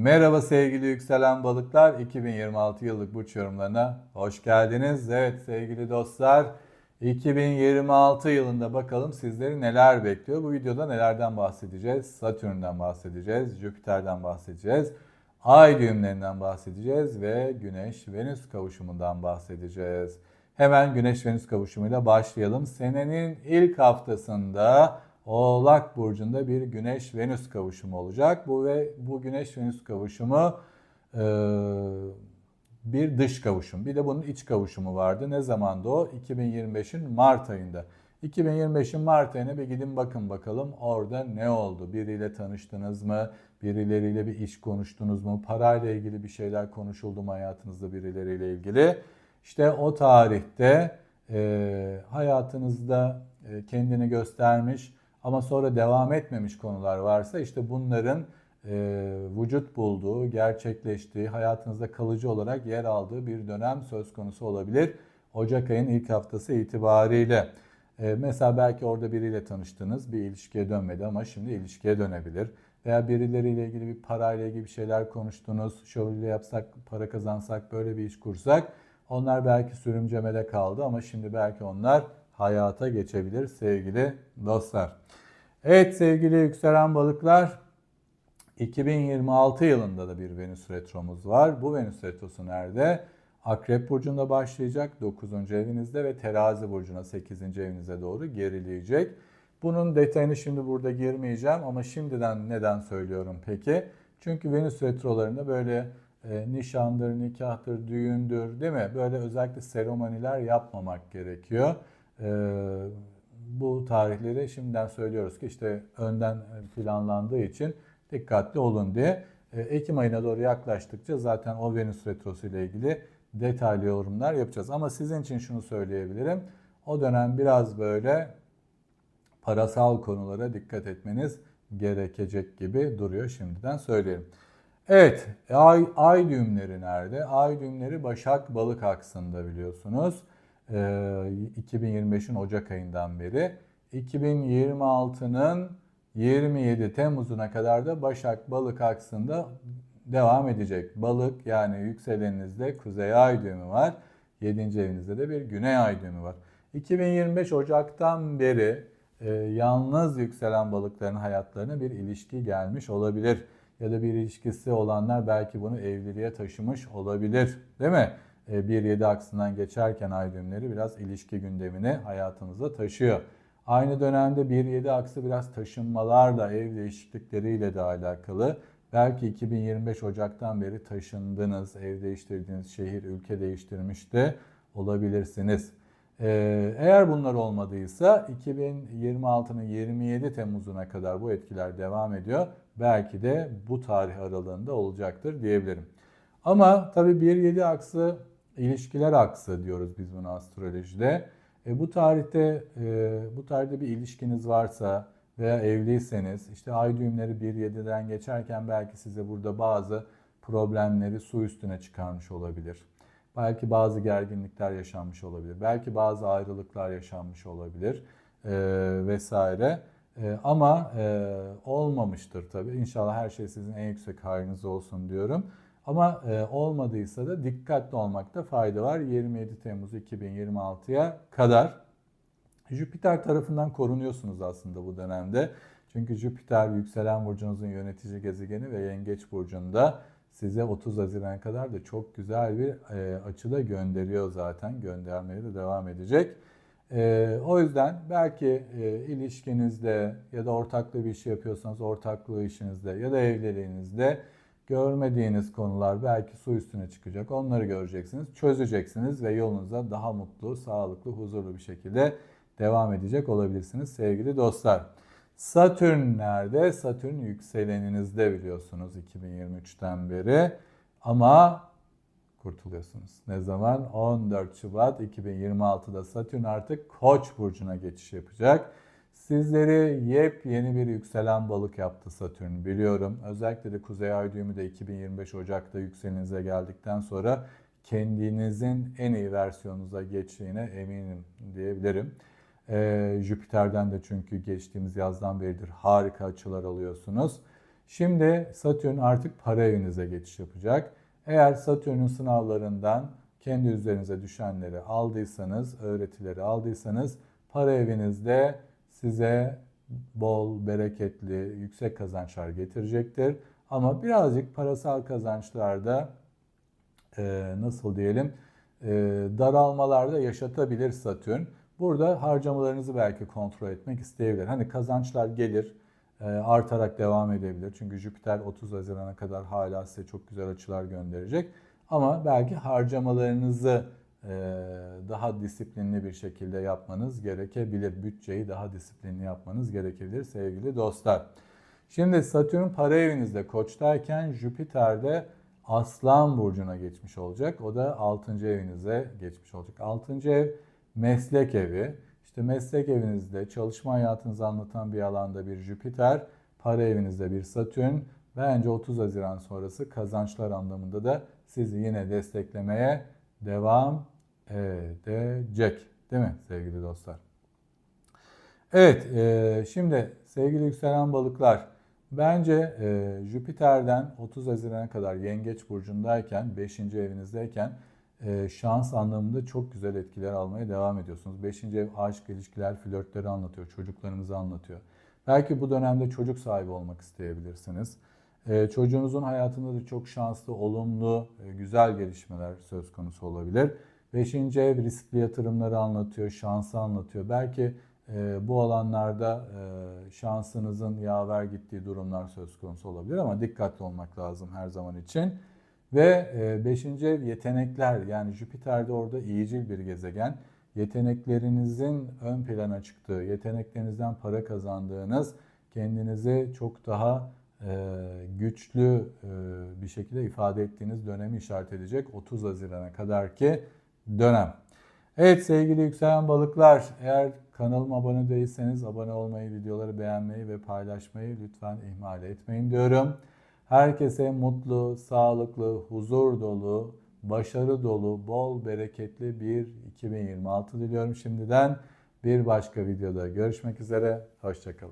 Merhaba sevgili yükselen balıklar. 2026 yıllık burç yorumlarına hoş geldiniz. Evet sevgili dostlar 2026 yılında bakalım sizleri neler bekliyor. Bu videoda nelerden bahsedeceğiz? Satürn'den bahsedeceğiz, Jüpiter'den bahsedeceğiz, ay düğümlerinden bahsedeceğiz ve Güneş-Venüs kavuşumundan bahsedeceğiz. Hemen Güneş-Venüs kavuşumuyla başlayalım. Senenin ilk haftasında Oğlak burcunda bir Güneş-Venüs kavuşumu olacak. Bu ve bu Güneş-Venüs kavuşumu e, bir dış kavuşum. Bir de bunun iç kavuşumu vardı. Ne zamanda o? 2025'in Mart ayında. 2025'in Mart ayına bir gidin bakın bakalım orada ne oldu? Biriyle tanıştınız mı? Birileriyle bir iş konuştunuz mu? Parayla ilgili bir şeyler konuşuldu mu hayatınızda birileriyle ilgili? İşte o tarihte e, hayatınızda e, kendini göstermiş ama sonra devam etmemiş konular varsa işte bunların e, vücut bulduğu, gerçekleştiği, hayatınızda kalıcı olarak yer aldığı bir dönem söz konusu olabilir. Ocak ayın ilk haftası itibariyle. E, mesela belki orada biriyle tanıştınız, bir ilişkiye dönmedi ama şimdi ilişkiye dönebilir. Veya birileriyle ilgili bir parayla ilgili bir şeyler konuştunuz, şöyle yapsak, para kazansak, böyle bir iş kursak. Onlar belki sürümcemede kaldı ama şimdi belki onlar hayata geçebilir sevgili dostlar. Evet sevgili yükselen balıklar 2026 yılında da bir Venüs retromuz var. Bu Venüs retrosu nerede? Akrep burcunda başlayacak 9. evinizde ve Terazi burcuna 8. evinize doğru gerileyecek. Bunun detayını şimdi burada girmeyeceğim ama şimdiden neden söylüyorum peki? Çünkü Venüs retrolarında böyle e, nişandır, nikahtır, düğündür değil mi? Böyle özellikle seremoniler yapmamak gerekiyor. E, bu tarihleri şimdiden söylüyoruz ki işte önden planlandığı için dikkatli olun diye. E, Ekim ayına doğru yaklaştıkça zaten o Venüs retrosu ile ilgili detaylı yorumlar yapacağız. Ama sizin için şunu söyleyebilirim. O dönem biraz böyle parasal konulara dikkat etmeniz gerekecek gibi duruyor şimdiden söyleyelim. Evet, ay, ay düğümleri nerede? Ay düğümleri Başak Balık aksında biliyorsunuz. Ee, 2025'in Ocak ayından beri. 2026'nın 27 Temmuz'una kadar da Başak Balık aksında devam edecek. Balık yani yükseleninizde Kuzey Ay düğümü var. 7. evinizde de bir Güney Ay düğümü var. 2025 Ocak'tan beri e, yalnız yükselen balıkların hayatlarına bir ilişki gelmiş olabilir. Ya da bir ilişkisi olanlar belki bunu evliliğe taşımış olabilir. Değil mi? 1-7 aksından geçerken ay düğümleri biraz ilişki gündemini hayatımıza taşıyor. Aynı dönemde 1-7 aksı biraz taşınmalarla, ev değişiklikleriyle de alakalı. Belki 2025 Ocak'tan beri taşındınız, ev değiştirdiğiniz şehir, ülke değiştirmiş de olabilirsiniz. Eğer bunlar olmadıysa 2026'nın 27 Temmuz'una kadar bu etkiler devam ediyor. Belki de bu tarih aralığında olacaktır diyebilirim. Ama tabii 1-7 aksı ilişkiler aksı diyoruz biz buna astrolojide. E, bu tarihte e, bu tarihte bir ilişkiniz varsa veya evliyseniz işte ay düğümleri 1-7'den geçerken belki size burada bazı problemleri su üstüne çıkarmış olabilir. Belki bazı gerginlikler yaşanmış olabilir. Belki bazı ayrılıklar yaşanmış olabilir e, vesaire. E, ama e, olmamıştır tabii. İnşallah her şey sizin en yüksek hayrınız olsun diyorum. Ama e, olmadıysa da dikkatli olmakta fayda var. 27 Temmuz 2026'ya kadar Jüpiter tarafından korunuyorsunuz aslında bu dönemde. Çünkü Jüpiter yükselen burcunuzun yönetici gezegeni ve yengeç burcunda size 30 Haziran kadar da çok güzel bir e, açıda gönderiyor zaten. Göndermeye de devam edecek. E, o yüzden belki e, ilişkinizde ya da ortaklı bir iş yapıyorsanız ortaklığı işinizde ya da evliliğinizde görmediğiniz konular belki su üstüne çıkacak. Onları göreceksiniz, çözeceksiniz ve yolunuza daha mutlu, sağlıklı, huzurlu bir şekilde devam edecek olabilirsiniz sevgili dostlar. Satürn nerede? Satürn yükseleninizde biliyorsunuz 2023'ten beri. Ama kurtuluyorsunuz. Ne zaman? 14 Şubat 2026'da Satürn artık Koç burcuna geçiş yapacak. Sizleri yepyeni bir yükselen balık yaptı Satürn biliyorum. Özellikle de Kuzey Ay düğümü de 2025 Ocak'ta yükselenize geldikten sonra kendinizin en iyi versiyonunuza geçtiğine eminim diyebilirim. Ee, Jüpiter'den de çünkü geçtiğimiz yazdan beridir harika açılar alıyorsunuz. Şimdi Satürn artık para evinize geçiş yapacak. Eğer Satürn'ün sınavlarından kendi üzerinize düşenleri aldıysanız, öğretileri aldıysanız para evinizde size bol, bereketli, yüksek kazançlar getirecektir. Ama birazcık parasal kazançlarda e, nasıl diyelim e, daralmalarda yaşatabilir Satürn. Burada harcamalarınızı belki kontrol etmek isteyebilir. Hani kazançlar gelir, e, artarak devam edebilir. Çünkü Jüpiter 30 Haziran'a kadar hala size çok güzel açılar gönderecek. Ama belki harcamalarınızı daha disiplinli bir şekilde yapmanız gerekebilir. Bütçeyi daha disiplinli yapmanız gerekebilir sevgili dostlar. Şimdi Satürn para evinizde koçtayken Jüpiter de Aslan Burcu'na geçmiş olacak. O da 6. evinize geçmiş olacak. 6. ev meslek evi. İşte meslek evinizde çalışma hayatınızı anlatan bir alanda bir Jüpiter, para evinizde bir Satürn. Bence 30 Haziran sonrası kazançlar anlamında da sizi yine desteklemeye devam edecek. Değil mi sevgili dostlar? Evet, e, şimdi sevgili yükselen balıklar, bence e, Jüpiter'den 30 Haziran'a kadar Yengeç Burcu'ndayken, 5. evinizdeyken e, şans anlamında çok güzel etkiler almaya devam ediyorsunuz. 5. ev aşk, ilişkiler, flörtleri anlatıyor, çocuklarınızı anlatıyor. Belki bu dönemde çocuk sahibi olmak isteyebilirsiniz. E, çocuğunuzun hayatında da çok şanslı, olumlu, e, güzel gelişmeler söz konusu olabilir. 5. ev riskli yatırımları anlatıyor, şansı anlatıyor. Belki e, bu alanlarda e, şansınızın yaver gittiği durumlar söz konusu olabilir ama dikkatli olmak lazım her zaman için. Ve 5. ev yetenekler yani Jüpiter'de orada iyicil bir gezegen. Yeteneklerinizin ön plana çıktığı, yeteneklerinizden para kazandığınız, kendinizi çok daha e, güçlü e, bir şekilde ifade ettiğiniz dönemi işaret edecek 30 Haziran'a kadar ki dönem. Evet sevgili yükselen balıklar eğer kanalıma abone değilseniz abone olmayı, videoları beğenmeyi ve paylaşmayı lütfen ihmal etmeyin diyorum. Herkese mutlu, sağlıklı, huzur dolu, başarı dolu, bol bereketli bir 2026 diliyorum şimdiden. Bir başka videoda görüşmek üzere. Hoşçakalın.